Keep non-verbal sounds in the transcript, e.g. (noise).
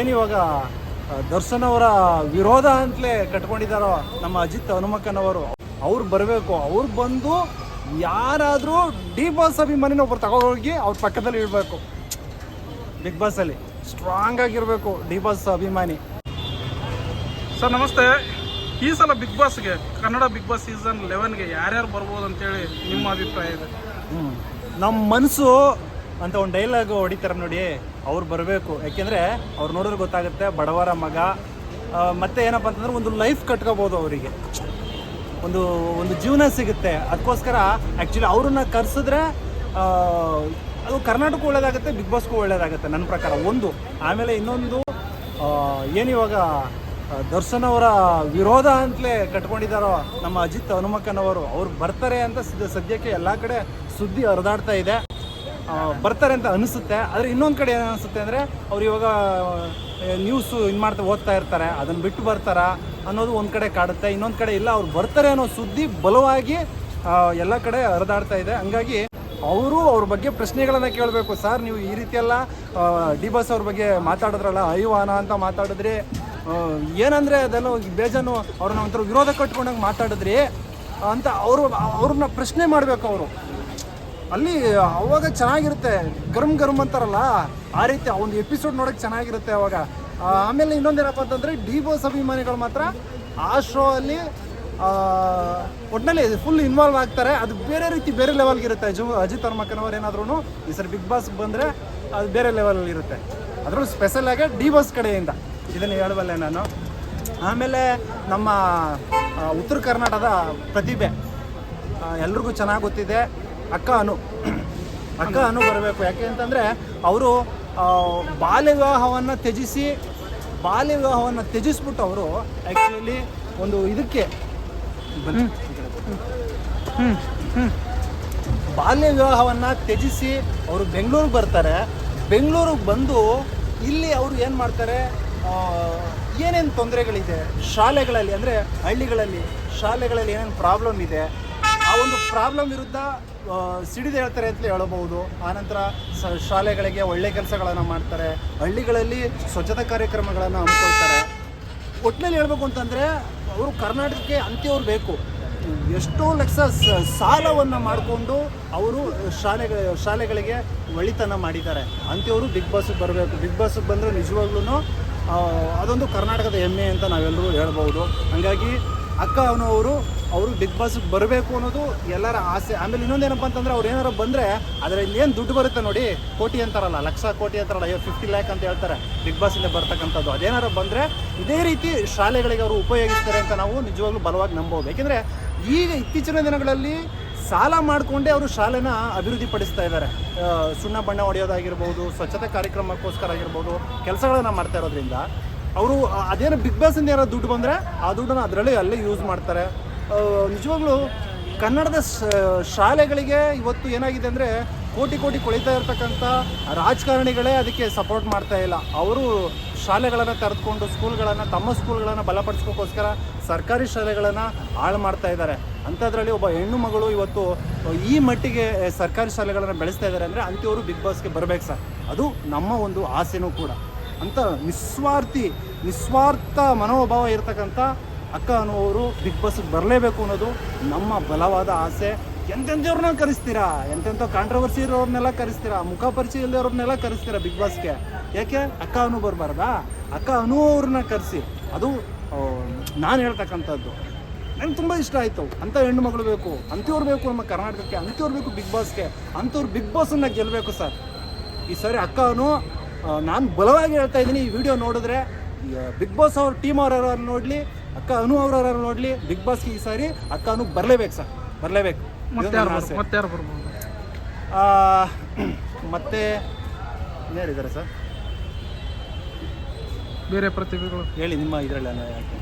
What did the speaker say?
ಏನಿವಾಗ ದರ್ಶನ್ ಅವರ ವಿರೋಧ ಅಂತಲೇ ಕಟ್ಕೊಂಡಿದ್ದಾರೋ ನಮ್ಮ ಅಜಿತ್ ಹನುಮಕ್ಕನವರು ಅವ್ರು ಬರಬೇಕು. ಅವ್ರು ಬಂದು ಯಾರಾದರೂ ಡಿ ಬಾಸ್ ಅಭಿಮಾನಿನ ಒಬ್ಬರು ತಗೊಂಡೋಗಿ ಅವ್ರ ಪಕ್ಕದಲ್ಲಿ ಇಡಬೇಕು. ಬಿಗ್ ಬಾಸಲ್ಲಿ ಸ್ಟ್ರಾಂಗ್ ಆಗಿರಬೇಕು ಡಿ ಬಾಸ್ ಅಭಿಮಾನಿ. ಸರ್ ನಮಸ್ತೆ. ಈ ಸಲ ಬಿಗ್ ಬಾಸ್ಗೆ ಕನ್ನಡ ಬಿಗ್ ಬಾಸ್ ಸೀಸನ್ ಲೆವೆನ್ಗೆ ಯಾರ್ಯಾರು ಬರ್ಬೋದು ಅಂತೇಳಿ ನಿಮ್ಮ ಅಭಿಪ್ರಾಯ ಇದೆ? ಹ್ಞೂ ನಮ್ಮ ಮನಸ್ಸು ಅಂತ ಒಂದು ಡೈಲಾಗ್ ಹೊಡಿತಾರೆ ನೋಡಿ. ಅವ್ರು ಬರಬೇಕು. ಯಾಕೆಂದರೆ ಅವ್ರು ನೋಡಿದ್ರೆ ಗೊತ್ತಾಗುತ್ತೆ, ಬಡವರ ಮಗ ಮತ್ತೆ ಏನಪ್ಪ ಅಂತಂದ್ರೆ ಒಂದು ಲೈಫ್ ಕಟ್ಕೋಬೋದು ಅವರಿಗೆ. ಒಂದು ಒಂದು ಜೀವನ ಸಿಗುತ್ತೆ. ಅದಕ್ಕೋಸ್ಕರ ಆ್ಯಕ್ಚುಲಿ ಅವ್ರನ್ನ ಕರೆಸಿದ್ರೆ ಅದು ಕರ್ನಾಟಕ ಒಳ್ಳೇದಾಗುತ್ತೆ ಬಿಗ್ ಬಾಸ್ಗೂ ಒಳ್ಳೇದಾಗುತ್ತೆ ನನ್ನ ಪ್ರಕಾರ. ಒಂದು. ಆಮೇಲೆ ಇನ್ನೊಂದು ಏನಿವಾಗ ದರ್ಶನ್ ಅವರ ವಿರೋಧ ಅಂತಲೇ ಕಟ್ಕೊಂಡಿದ್ದಾರೋ ನಮ್ಮ ಅಜಿತ್ ಹನುಮಕ್ಕನವರು ಅವ್ರು ಬರ್ತಾರೆ ಅಂತ ಸದ್ಯ- ಸದ್ಯಕ್ಕೆ ಎಲ್ಲ ಕಡೆ ಸುದ್ದಿ ಹರಿದಾಡ್ತಾ ಇದೆ. ಬರ್ತಾರೆ ಅಂತ ಅನಿಸುತ್ತೆ. ಆದರೆ ಇನ್ನೊಂದು ಕಡೆ ಏನು ಅನಿಸುತ್ತೆ ಅಂದರೆ ಅವ್ರು ಇವಾಗ ನ್ಯೂಸು ಇದು ಮಾಡ್ತಾ ಓದ್ತಾ ಇರ್ತಾರೆ. ಅದನ್ನು ಬಿಟ್ಟು ಬರ್ತಾರಾ ಅನ್ನೋದು ಒಂದು ಕಡೆ ಕಾಡುತ್ತೆ. ಇನ್ನೊಂದು ಕಡೆ ಇಲ್ಲ, ಅವ್ರು ಬರ್ತಾರೆ ಅನ್ನೋ ಸುದ್ದಿ ಬಲವಾಗಿ ಎಲ್ಲ ಕಡೆ ಹರಿದಾಡ್ತಾ ಇದೆ. ಹಂಗಾಗಿ ಅವರು ಅವ್ರ ಬಗ್ಗೆ ಪ್ರಶ್ನೆಗಳನ್ನು ಕೇಳಬೇಕು. ಸರ್, ನೀವು ಈ ರೀತಿಯೆಲ್ಲ ಡಿ ಬಸ್ ಅವ್ರ ಬಗ್ಗೆ ಮಾತಾಡಿದ್ರಲ್ಲ ಐವಾನ ಅಂತ ಮಾತಾಡಿದ್ರಿ. ಏನಂದ್ರೆ ಅದೆಲ್ಲ ಬೇಜಾನು ಅವ್ರನ್ನ ಒಂಥರ ವಿರೋಧ ಕಟ್ಕೊಂಡಂಗೆ ಮಾತಾಡಿದ್ರಿ ಅಂತ ಅವರು, ಅವ್ರನ್ನ ಪ್ರಶ್ನೆ ಮಾಡಬೇಕು ಅವರು. ಅಲ್ಲಿ ಅವಾಗ ಚೆನ್ನಾಗಿರುತ್ತೆ. ಗರಂ ಗರಂ ಅಂತಾರಲ್ಲ, ಆ ರೀತಿ ಒಂದು ಎಪಿಸೋಡ್ ನೋಡೋಕೆ ಚೆನ್ನಾಗಿರುತ್ತೆ ಅವಾಗ. ಆಮೇಲೆ ಇನ್ನೊಂದೇನಪ್ಪ ಅಂತಂದರೆ ಡಿ ಬೋಸ್ ಅಭಿಮಾನಿಗಳು ಮಾತ್ರ ಆ ಶೋ ಅಲ್ಲಿ ಒಟ್ಟಿನಲ್ಲಿ ಫುಲ್ ಇನ್ವಾಲ್ವ್ ಆಗ್ತಾರೆ. ಅದು ಬೇರೆ ರೀತಿ ಬೇರೆ ಲೆವೆಲ್ಗೆ ಇರುತ್ತೆ ಅಜು ಅಜಿತ್ ಹನುಮಕ್ಕನವ್ರು ಏನಾದ್ರೂ ಈ ಸರಿ ಬಿಗ್ ಬಾಸ್ ಬಂದರೆ ಅದು ಬೇರೆ ಲೆವೆಲಲ್ಲಿ ಇರುತ್ತೆ. ಅದರಲ್ಲೂ ಸ್ಪೆಷಲ್ ಆಗಿ ಡಿ ಬಾಸ್ ಕಡೆಯಿಂದ. ಇದನ್ನು ಹೇಳಬಲ್ಲೆ ನಾನು. ಆಮೇಲೆ ನಮ್ಮ ಉತ್ತರ ಕರ್ನಾಟಕದ ಪ್ರತಿಭೆ. ಎಲ್ರಿಗೂ ಚೆನ್ನಾಗಿ ಗೊತ್ತಿದೆ. ಅಕ್ಕ ಅನು ಅಕ್ಕ ಅನು ಬರಬೇಕು. ಯಾಕೆ ಅಂತಂದರೆ ಅವರು ಬಾಲ್ಯ ವಿವಾಹವನ್ನು ತ್ಯಜಿಸಿ ಬಾಲ್ಯ ವಿವಾಹವನ್ನು ತ್ಯಜಿಸ್ಬಿಟ್ಟು ಅವರು ಆ್ಯಕ್ಚುಲಿ ಒಂದು ಇದಕ್ಕೆ. ಬಾಲ್ಯ ವಿವಾಹವನ್ನು ತ್ಯಜಿಸಿ ಅವರು ಬೆಂಗಳೂರಿಗೆ ಬರ್ತಾರೆ. ಬೆಂಗಳೂರಿಗೆ ಬಂದು ಇಲ್ಲಿ ಅವರು ಏನು ಮಾಡ್ತಾರೆ? ಏನೇನು ತೊಂದರೆಗಳಿದೆ? ಶಾಲೆಗಳಲ್ಲಿ ಅಂದರೆ ಹಳ್ಳಿಗಳಲ್ಲಿ ಶಾಲೆಗಳಲ್ಲಿ ಏನೇನು ಪ್ರಾಬ್ಲಮ್ ಇದೆ? ಆ ಒಂದು ಪ್ರಾಬ್ಲಮ್ ವಿರುದ್ಧ ಸಿಡಿದು ಹೇಳ್ತಾರೆ ಅಂತಲೇ ಹೇಳಬಹುದು. ಆನಂತರ ಶಾಲೆಗಳಿಗೆ ಒಳ್ಳೆ ಕೆಲಸಗಳನ್ನು ಮಾಡ್ತಾರೆ. ಹಳ್ಳಿಗಳಲ್ಲಿ ಸ್ವಚ್ಛತಾ ಕಾರ್ಯಕ್ರಮಗಳನ್ನು ಹಮ್ಮಿಕೊಳ್ತಾರೆ. ಒಟ್ಟಿನಲ್ಲಿ ಹೇಳಬೇಕು ಅಂತಂದರೆ, ಅವರು ಕರ್ನಾಟಕಕ್ಕೆ ಅಂತ್ಯವ್ರು ಬೇಕು. ಎಷ್ಟೋ ಲಕ್ಷ ಸಾಲವನ್ನು ಮಾಡಿಕೊಂಡು ಅವರು ಶಾಲೆಗಳ ಶಾಲೆಗಳಿಗೆ ಒಳಿತನ ಮಾಡಿದ್ದಾರೆ. ಅಂತ್ಯವರು ಬಿಗ್ ಬಾಸ್ಗೆ ಬರಬೇಕು. ಬಿಗ್ ಬಾಸ್ಗೆ ಬಂದರೆ ನಿಜವಾಗ್ಲೂ ಅದೊಂದು ಕರ್ನಾಟಕದ ಹೆಮ್ಮೆ ಅಂತ ನಾವೆಲ್ಲರೂ ಹೇಳ್ಬೋದು ಹಾಗಾಗಿ ಅಕ್ಕ ಅವನವರು ಅವರು ಬಿಗ್ ಬಾಸ್ಗೆ ಬರಬೇಕು ಅನ್ನೋದು ಎಲ್ಲರ ಆಸೆ. ಆಮೇಲೆ ಇನ್ನೊಂದೇನಪ್ಪ ಅಂತಂದ್ರೆ ಅವ್ರು ಏನಾರು ಬಂದರೆ ಅದರಲ್ಲಿ ಏನು ದುಡ್ಡು ಬರುತ್ತೆ ನೋಡಿ, ಕೋಟಿ ಅಂತಾರಲ್ಲ, ಲಕ್ಷ ಕೋಟಿ ಅಂತಾರಲ್ಲ ಫಿಫ್ಟಿ ಲ್ಯಾಕ್ ಅಂತ ಹೇಳ್ತಾರೆ ಬಿಗ್ ಬಾಸಿಂದ ಬರ್ತಕ್ಕಂಥದ್ದು. ಅದೇನಾರು ಬಂದರೆ ಇದೇ ರೀತಿ ಶಾಲೆಗಳಿಗೆ ಅವರು ಉಪಯೋಗಿಸ್ತಾರೆ ಅಂತ ನಾವು ನಿಜವಾಗ್ಲೂ ಬಲವಾಗಿ ನಂಬೋದು ಏಕೆಂದರೆ ಈಗ ಇತ್ತೀಚಿನ ದಿನಗಳಲ್ಲಿ ಸಾಲ ಮಾಡಿಕೊಂಡೇ ಅವರು ಶಾಲೆನ ಅಭಿವೃದ್ಧಿ ಪಡಿಸ್ತಾ ಇದ್ದಾರೆ ಸುಣ್ಣ ಬಣ್ಣ ಹೊಡೆಯೋದಾಗಿರ್ಬೋದು, ಸ್ವಚ್ಛತೆ ಕಾರ್ಯಕ್ರಮಕ್ಕೋಸ್ಕರ ಆಗಿರ್ಬೋದು, ಕೆಲಸಗಳನ್ನು ಮಾಡ್ತಾ ಇರೋದ್ರಿಂದ, ಅವರು ಅದೇನು ಬಿಗ್ ಬಾಸಿಂದ ಏನೋ ದುಡ್ಡು ಬಂದರೆ ಆ ದುಡ್ಡನ್ನು ಅದರಲ್ಲೇ ಅಲ್ಲೇ ಯೂಸ್ ಮಾಡ್ತಾರೆ. ನಿಜವಾಗ್ಲೂ ಕನ್ನಡದ ಶಾಲೆಗಳಿಗೆ ಇವತ್ತು ಏನಾಗಿದೆ ಅಂದರೆ ಕೋಟಿ ಕೋಟಿ ಕೊಳಿತಾ ಇರ್ತಕ್ಕಂಥ ರಾಜಕಾರಣಿಗಳೇ ಅದಕ್ಕೆ ಸಪೋರ್ಟ್ ಮಾಡ್ತಾ ಇಲ್ಲ. ಅವರು ಶಾಲೆಗಳನ್ನು ತೆರೆದುಕೊಂಡು ಸ್ಕೂಲ್ಗಳನ್ನು ತಮ್ಮ ಸ್ಕೂಲ್ಗಳನ್ನು ಬಲಪಡಿಸ್ಕೋಕ್ಕೋಸ್ಕರ ಸರ್ಕಾರಿ ಶಾಲೆಗಳನ್ನು ಹಾಳು ಮಾಡ್ತಾ ಇದ್ದಾರೆ. ಅಂಥದ್ರಲ್ಲಿ ಒಬ್ಬ ಹೆಣ್ಣು ಮಗಳು ಇವತ್ತು ಈ ಮಟ್ಟಿಗೆ ಸರ್ಕಾರಿ ಶಾಲೆಗಳನ್ನು ಬೆಳೆಸ್ತಾ ಇದ್ದಾರೆ ಅಂದರೆ ಅಂಥವರು ಬಿಗ್ ಬಾಸ್ಗೆ ಬರಬೇಕು ಸರ್. ಅದು ನಮ್ಮ ಒಂದು ಆಸೆನೂ ಕೂಡ. ಅಂತ ನಿಸ್ವಾರ್ಥಿ, ನಿಸ್ವಾರ್ಥ ಮನೋಭಾವ ಇರತಕ್ಕಂಥ ಅಕ್ಕ ಅನ್ನೋರು ಬಿಗ್ ಬಾಸ್ಗೆ ಬರಲೇಬೇಕು ಅನ್ನೋದು ನಮ್ಮ ಬಲವಾದ ಆಸೆ. ಎಂತೆಂಥವ್ರನ್ನ ಕರೆಸ್ತೀರಾ? ಎಂತೆಂಥ ಕಾಂಟ್ರವರ್ಸಿ ಇರೋರ್ನೆಲ್ಲ ಕರೆಸ್ತೀರಾ? ಮುಖ ಪರಿಚಯ ಇಲ್ಲದವ್ರನ್ನೆಲ್ಲ ಕರೆಸ್ತೀರಾ ಬಿಗ್ ಬಾಸ್ಗೆ ಯಾಕೆ? ಅಕ್ಕ ಅನು ಬರಬಾರ್ದಾ? ಅಕ್ಕ ಅನು ಕರೆಸಿ. ಅದು ನಾನು ಹೇಳ್ತಕ್ಕಂಥದ್ದು. ನಂಗೆ ತುಂಬ ಇಷ್ಟ ಆಯಿತು. ಅಂಥ ಹೆಣ್ಣು ಮಗಳು ಬೇಕು, ಅಂಥವ್ರು ಬೇಕು ನಮ್ಮ ಕರ್ನಾಟಕಕ್ಕೆ, ಅಂಥವ್ರು ಬೇಕು ಬಿಗ್ ಬಾಸ್ಗೆ ಅಂಥವ್ರು ಬಿಗ್ ಬಾಸನ್ನು ಗೆಲ್ಲಬೇಕು ಸರ್. ಈ ಸರಿ ಅಕ್ಕನು ನಾನು ಬಲವಾಗಿ ಹೇಳ್ತಾ ಇದ್ದೀನಿ, ಈ ವಿಡಿಯೋ ನೋಡಿದ್ರೆ ಬಿಗ್ ಬಾಸ್ ಅವ್ರ ಟೀಮ್ ಅವ್ರ ನೋಡಲಿ ಅಕ್ಕ ಅನು ಅವ್ರ ನೋಡಲಿ ಬಿಗ್ ಬಾಸ್ಗೆ ಈ ಸಾರಿ ಅಕ್ಕ ಅನು ಬರಲೇಬೇಕು ಸರ್ ಬರಲೇಬೇಕು. ಮತ್ತೆ ಹೇಳಿದ್ದಾರೆ (clears throat) ಸರ್? ಬೇರೆ ಪ್ರತಿಭೆಗಳು? ಹೇಳಿ ನಿಮ್ಮ ಇದರಲ್ಲಿ ಯಾಕೆ